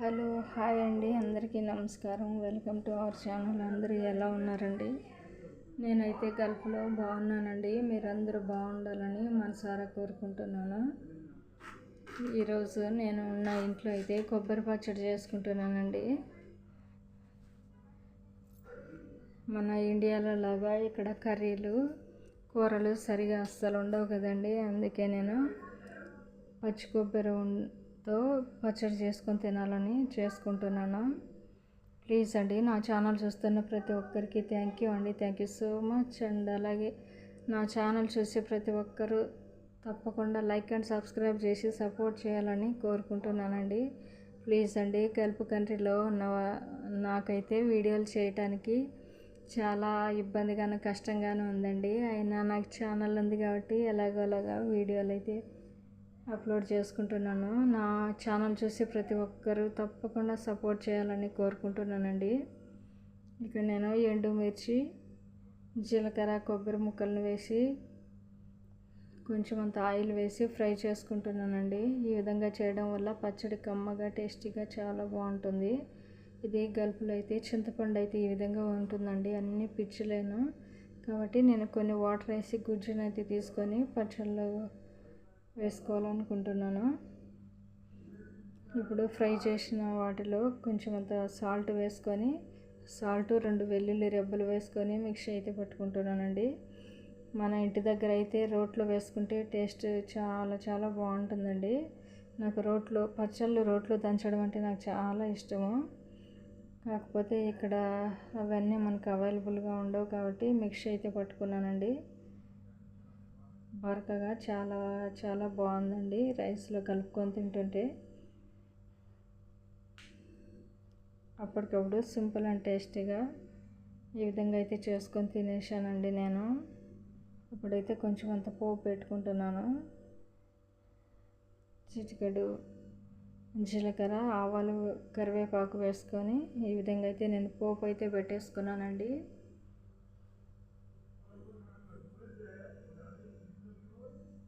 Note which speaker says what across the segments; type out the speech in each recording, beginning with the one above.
Speaker 1: Hello hi అండి. అందరికీ నమస్కారం. Welcome to our channel. అందరూ ఎలా ఉన్నారండి? నేనైతే గల్ఫ్లో బాగున్నానండి. మీరందరూ బాగుండాలని మనసారా కోరుకుంటున్నాను. ఈరోజు నేను ఉన్న ఇంట్లో అయితే కొబ్బరి పచ్చడి చేసుకుంటున్నానండి. మన ఇండియాలో లాగా ఇక్కడ కర్రీలు కూరలు సరిగా అస్సలు ఉండవు కదండి. అందుకే నేను పచ్చి కొబ్బరి తో పచ్చడి చేసుకొని తినాలని చేసుకుంటున్నాను. ప్లీజ్ అండి నా ఛానల్ చూస్తున్న ప్రతి ఒక్కరికి థ్యాంక్ యూ అండి. Thank you so much and అలాగే నా ఛానల్ చూసే ప్రతి ఒక్కరూ తప్పకుండా లైక్ అండ్ సబ్స్క్రైబ్ చేసి సపోర్ట్ చేయాలని కోరుకుంటున్నానండి. ప్లీజ్ అండి గల్ఫ్ కంట్రీలో ఉన్న నాకైతే వీడియోలు చేయటానికి చాలా ఇబ్బందిగాను కష్టంగాను ఉందండి. అయినా నాకు ఛానల్ ఉంది కాబట్టి ఎలాగోలాగా వీడియోలు అయితే అప్లోడ్ చేసుకుంటున్నాను. నా ఛానల్ చూసి ప్రతి ఒక్కరూ తప్పకుండా సపోర్ట్ చేయాలని కోరుకుంటున్నానండి. ఇక్కడ నేను ఎండుమిర్చి జీలకర్ర కొబ్బరి ముక్కలను వేసి కొంచెం అంత ఆయిల్ వేసి ఫ్రై చేసుకుంటున్నానండి. ఈ విధంగా చేయడం వల్ల పచ్చడి కమ్మగా టేస్టీగా చాలా బాగుంటుంది. ఇది గల్పులు అయితే చింతపండు అయితే ఈ విధంగా ఉంటుందండి. అన్ని పిచ్చిలేను. కాబట్టి నేను కొన్ని వాటర్ వేసి గుజ్జును అయితే తీసుకొని పచ్చళ్ళలో వేసుకోవాలనుకుంటున్నాను. ఇప్పుడు ఫ్రై చేసిన వాటిలో కొంచెం అంత సాల్ట్ వేసుకొని సాల్ట్ రెండు వెల్లుల్లి రెబ్బలు వేసుకొని మిక్సీ అయితే పట్టుకుంటున్నానండి. మన ఇంటి దగ్గర అయితే రోట్లో వేసుకుంటే టేస్ట్ చాలా చాలా బాగుంటుందండి. నాకు రోట్లో పచ్చళ్ళు రోట్లో దంచడం అంటే నాకు చాలా ఇష్టము. కాకపోతే ఇక్కడ అవన్నీ మనకు అవైలబుల్గా ఉండవు కాబట్టి మిక్సీ అయితే పట్టుకున్నానండి. బరకగా చాలా చాలా బాగుందండి. రైస్లో కలుపుకొని తింటుంటే. అప్పటికప్పుడు సింపుల్ అండ్ టేస్టీగా ఈ విధంగా అయితే చేసుకొని తినేసానండి నేను. ఇప్పుడైతే కొంచెం అంత పోపు పెట్టుకుంటున్నాను. చిటికెడు జీలకర్ర ఆవాలు కరివేపాకు వేసుకొని ఈ విధంగా అయితే నేను పోపు అయితే పెట్టేసుకున్నానండి.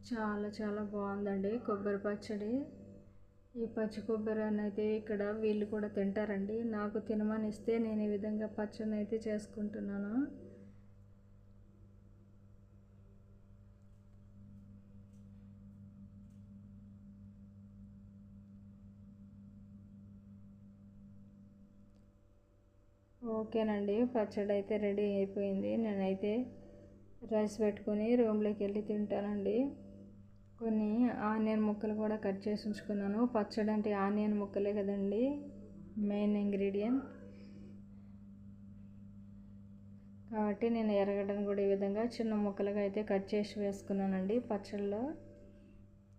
Speaker 1: చాలా చాలా బాగుందండి కొబ్బరి పచ్చడి. ఈ పచ్చి కొబ్బరి అయితే ఇక్కడ వీళ్ళు కూడా తింటారండి. నాకు తినమని ఇస్తే నేను ఈ విధంగా పచ్చడిని అయితే చేసుకుంటున్నాను. ఓకేనండి పచ్చడి అయితే రెడీ అయిపోయింది. నేనైతే రైస్ పెట్టుకొని రూమ్లోకి వెళ్ళి తింటానండి. కొన్ని ఆనియన్ ముక్కలు కూడా కట్ చేసి ఉంచుకున్నాను. పచ్చడి అంటే ఆనియన్ ముక్కలే కదండి మెయిన్ ఇంగ్రీడియంట్. కాబట్టి నేను ఎరగడం కూడా ఈ విధంగా చిన్న ముక్కలుగా అయితే కట్ చేసి వేసుకున్నానండి పచ్చళ్ళలో.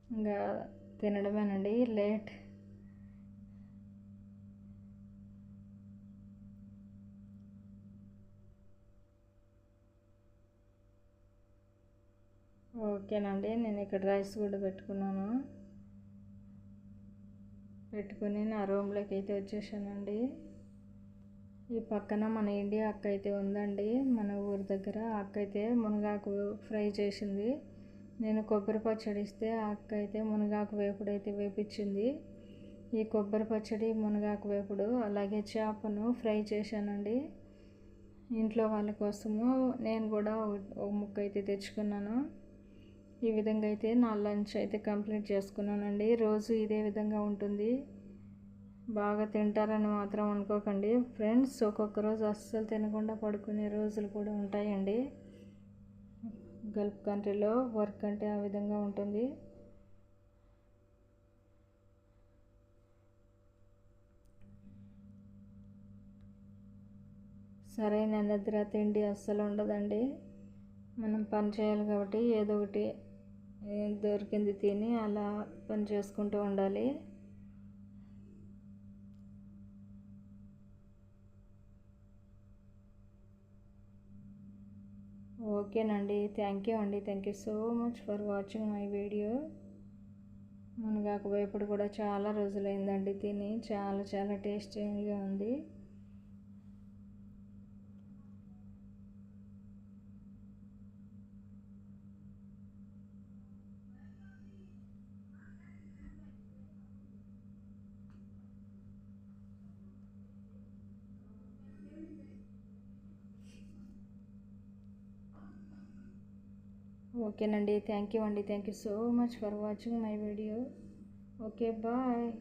Speaker 1: ఇంకా తినడమేనండి లేట్. ఓకేనండి నేను ఇక్కడ రైస్ కూడా పెట్టుకున్నాను. పెట్టుకుని నా రూమ్లోకి అయితే వచ్చేసానండి. ఈ పక్కన మన ఇండియా అక్క అయితే ఉందండి. మన ఊరి దగ్గర అక్క అయితే మునగాకు ఫ్రై చేసింది. నేను కొబ్బరి పచ్చడి ఇస్తే ఆ అక్క అయితే మునగాకు వేపుడు అయితే వేపించింది. ఈ కొబ్బరి పచ్చడి మునగాకు వేపుడు అలాగే చేపను ఫ్రై చేశానండి. ఇంట్లో వాళ్ళ కోసము నేను కూడా ఒక ముక్క అయితే తెచ్చుకున్నాను. ఈ విధంగా అయితే నా లంచ్ అయితే కంప్లీట్ చేసుకున్నానండి. రోజు ఇదే విధంగా ఉంటుంది. బాగా తింటారని మాత్రం అనుకోకండి. ఫ్రెండ్స్ ఒక్కొక్క రోజు అస్సలు తినకుండా పడుకునే రోజులు కూడా ఉంటాయండి. గల్ఫ్ కంట్రీలో వర్క్ అంటే ఆ విధంగా ఉంటుంది. సరైన నిద్ర తిండి అస్సలు ఉండదండి. మనం పని చేయాలి కాబట్టి ఏదో ఒకటి దొరికింది తిని అలా పని చేసుకుంటూ ఉండాలి. ఓకేనండి. థ్యాంక్ యూ అండి. Thank you so much for watching my video. మునగాకు వేపుడు కూడా చాలా రోజులైందండి తిని. చాలా చాలా టేస్టీగా ఉంది. ఓకేనండి. థ్యాంక్ యూ అండి. Thank you so much for watching my video. Okay bye.